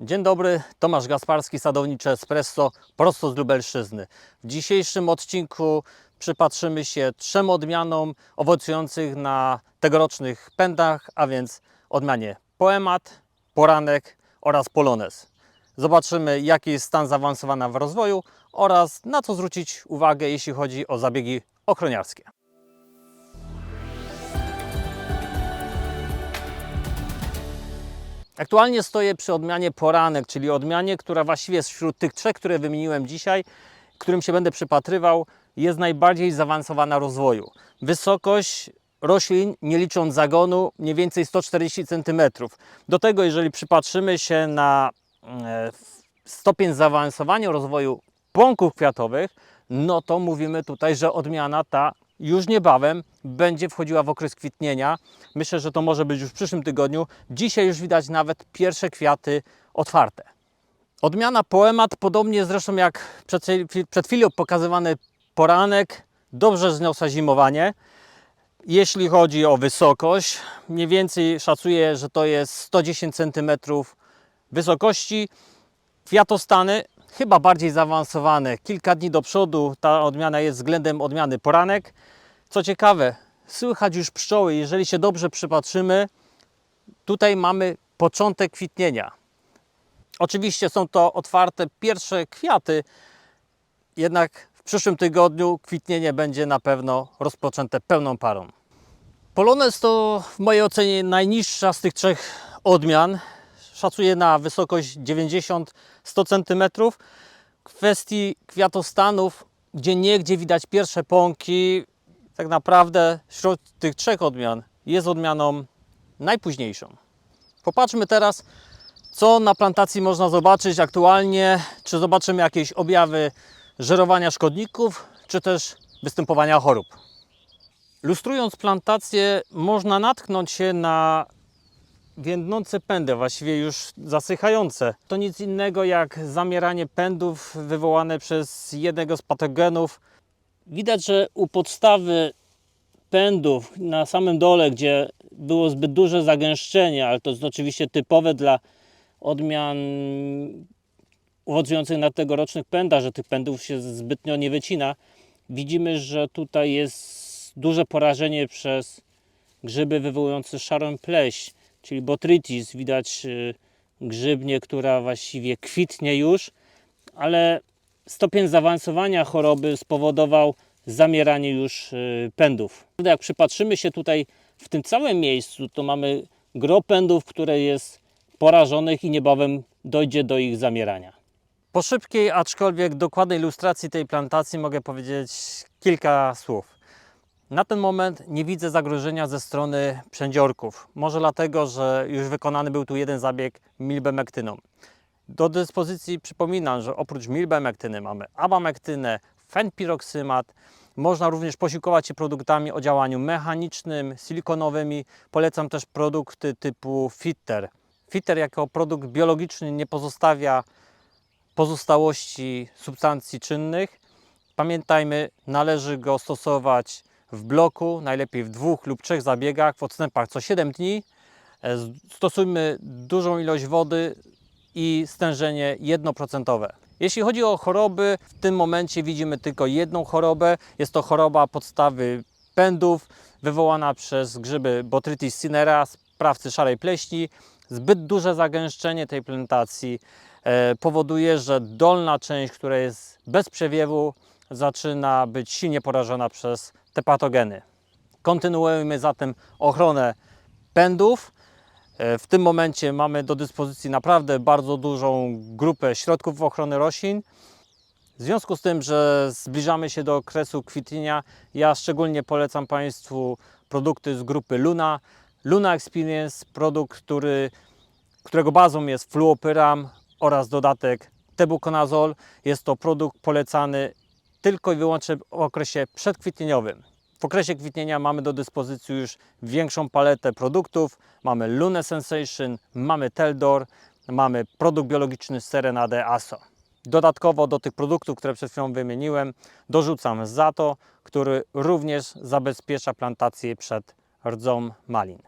Dzień dobry, Tomasz Gasparski, sadownicze Espresso, prosto z Lubelszczyzny. W dzisiejszym odcinku przypatrzymy się trzem odmianom owocujących na tegorocznych pędach, a więc odmianie Poemat, Poranek oraz Polones. Zobaczymy, jaki jest stan zaawansowania w rozwoju oraz na co zwrócić uwagę, jeśli chodzi o zabiegi ochroniarskie. Aktualnie stoję przy odmianie poranek, czyli odmianie, która właściwie wśród tych trzech, które wymieniłem dzisiaj, którym się będę przypatrywał, jest najbardziej zaawansowana rozwoju. Wysokość roślin, nie licząc zagonu, mniej więcej 140 cm. Do tego, jeżeli przypatrzymy się na e, stopień zaawansowania rozwoju pąków kwiatowych, no to mówimy tutaj, że odmiana ta już niebawem będzie wchodziła w okres kwitnienia. Myślę, że to może być już w przyszłym tygodniu. Dzisiaj już widać nawet pierwsze kwiaty otwarte. Odmiana poemat, podobnie zresztą jak przed, przed chwilą pokazywany poranek, dobrze zniosła zimowanie. Jeśli chodzi o wysokość, mniej więcej szacuję, że to jest 110 cm wysokości. Kwiatostany chyba bardziej zaawansowane. Kilka dni do przodu ta odmiana jest względem odmiany poranek. Co ciekawe, słychać już pszczoły. Jeżeli się dobrze przypatrzymy, tutaj mamy początek kwitnienia. Oczywiście są to otwarte pierwsze kwiaty, jednak w przyszłym tygodniu kwitnienie będzie na pewno rozpoczęte pełną parą. Polones to w mojej ocenie najniższa z tych trzech odmian. Szacuję na wysokość 90-100 cm. W kwestii kwiatostanów, gdzie niegdzie widać pierwsze pąki, tak naprawdę wśród tych trzech odmian jest odmianą najpóźniejszą. Popatrzmy teraz, co na plantacji można zobaczyć aktualnie. Czy zobaczymy jakieś objawy żerowania szkodników, czy też występowania chorób. Lustrując plantację, można natknąć się na więdnące pędy, właściwie już zasychające. To nic innego jak zamieranie pędów wywołane przez jednego z patogenów. Widać, że u podstawy pędów na samym dole, gdzie było zbyt duże zagęszczenie, ale to jest oczywiście typowe dla odmian owocujących na tegorocznych pędach, że tych pędów się zbytnio nie wycina. Widzimy, że tutaj jest duże porażenie przez grzyby wywołujące szarą pleść, czyli botrytis. Widać y, grzybnię, która właściwie kwitnie już, ale stopień zaawansowania choroby spowodował zamieranie już y, pędów. Jak przypatrzymy się tutaj w tym całym miejscu, to mamy gro pędów, które jest porażonych i niebawem dojdzie do ich zamierania. Po szybkiej, aczkolwiek dokładnej ilustracji tej plantacji mogę powiedzieć kilka słów. Na ten moment nie widzę zagrożenia ze strony przędziorków. Może dlatego, że już wykonany był tu jeden zabieg milbemektyną. Do dyspozycji przypominam, że oprócz milbemektyny mamy abamektynę, fenpiroksymat. Można również posiłkować się produktami o działaniu mechanicznym, silikonowymi. Polecam też produkty typu Fitter. Fitter jako produkt biologiczny nie pozostawia pozostałości substancji czynnych. Pamiętajmy, należy go stosować w bloku, najlepiej w dwóch lub trzech zabiegach, w odstępach co 7 dni. E, Stosujmy dużą ilość wody i stężenie 1%. Jeśli chodzi o choroby, w tym momencie widzimy tylko jedną chorobę. Jest to choroba podstawy pędów, wywołana przez grzyby Botrytis cinera, sprawcy szarej pleśni. Zbyt duże zagęszczenie tej plantacji e, powoduje, że dolna część, która jest bez przewiewu, zaczyna być silnie porażona przez te patogeny. Kontynuujemy zatem ochronę pędów. E, W tym momencie mamy do dyspozycji naprawdę bardzo dużą grupę środków ochrony roślin. W związku z tym, że zbliżamy się do okresu kwitnienia, ja szczególnie polecam Państwu produkty z grupy Luna. Luna Experience, produkt, który, którego bazą jest fluopyram oraz dodatek tebuconazol. Jest to produkt polecany tylko i wyłącznie w okresie przedkwitnieniowym. W okresie kwitnienia mamy do dyspozycji już większą paletę produktów. Mamy Lune Sensation, mamy Teldor, mamy produkt biologiczny Serenade ASO. Dodatkowo do tych produktów, które przed chwilą wymieniłem, dorzucam Zato, który również zabezpiecza plantację przed rdzą malin.